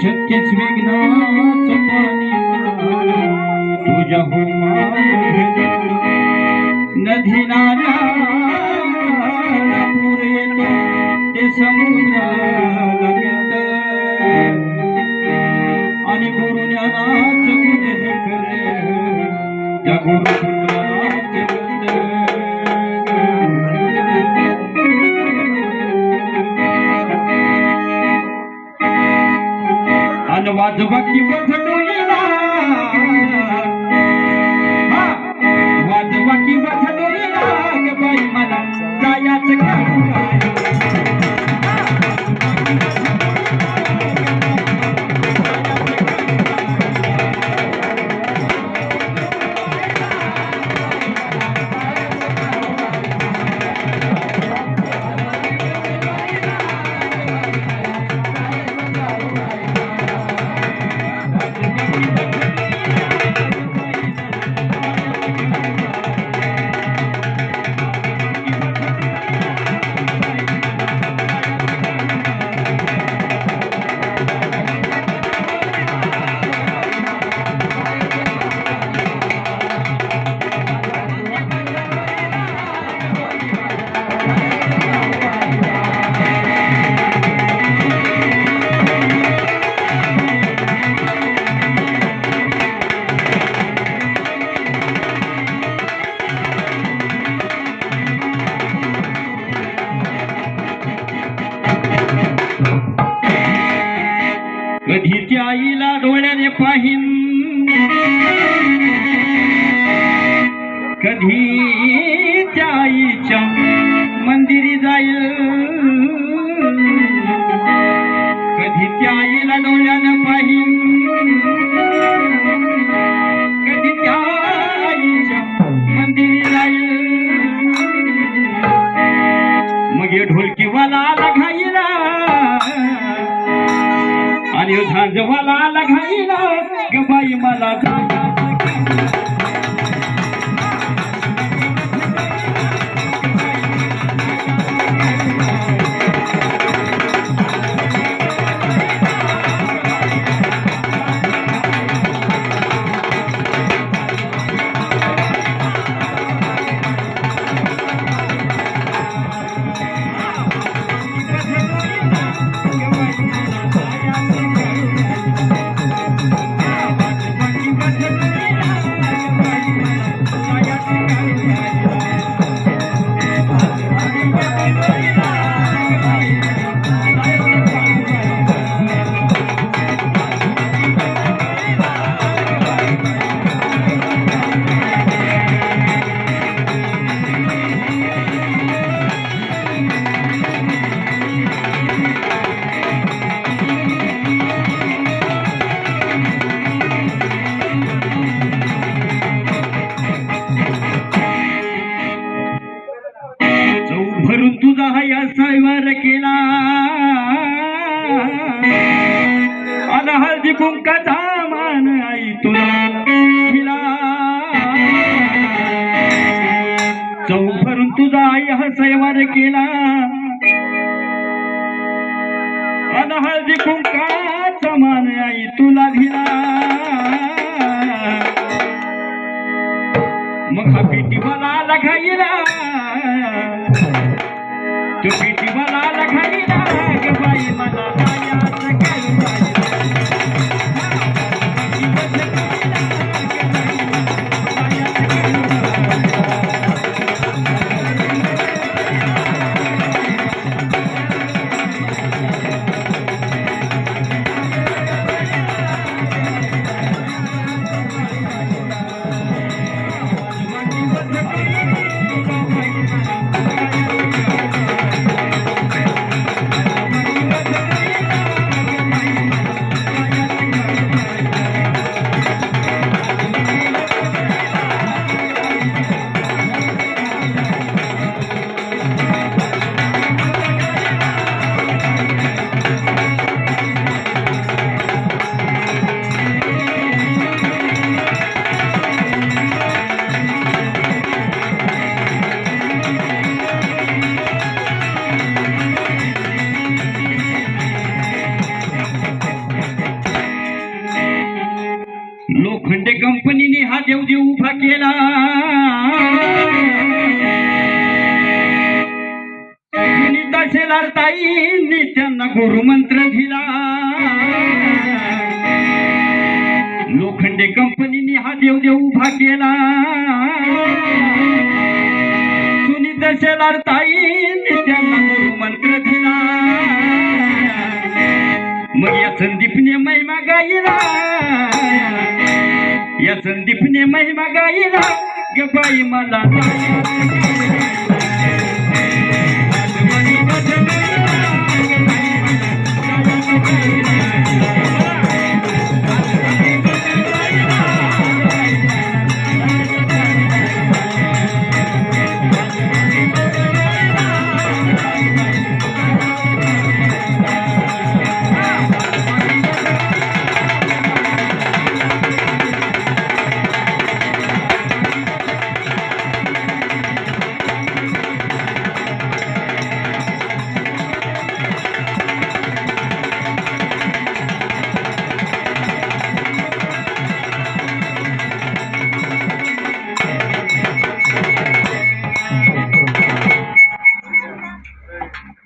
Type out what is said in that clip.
छ नारे समुद्री गुरू जा चुरू Advaki Mata आईला डोळ्याने पाहिन. कधी त्या आईच्या मंदिरी जाईल. कधी त्या आईला डोळ्यानं पाहिन. कधी त्या आईच्या मंदिरी जाईल. मग ढोलकी ढोलकीवाला आला घाईला. आणि झांजवाला आला घाईला गबाई बाई मला म्हणून तुझा हा सायवार केला. आला हळदी कुंकाचा मान आई तुला दिला. चौ भरून तुझा आई हा सैवार केला. आला हळदी कुंकाचा मान आई तुला दिला. मग हा पेटी मला लखाईला तो पेटी मला लखाईला ग बाई मला लोखंडे कंपनीने हा देवदेव उभा केला. सुनीता शेलार ताईंनी त्यांना गुरुमंत्र दिला. लोखंडे कंपनीने हा देवदेव उभा केला. सुनीता शेलार ताईंनी त्यांना गुरुमंत्र दिला. मग या संदीपने महिमा गायला. या संदीपने महिमा गाईला गबाई मला जायचं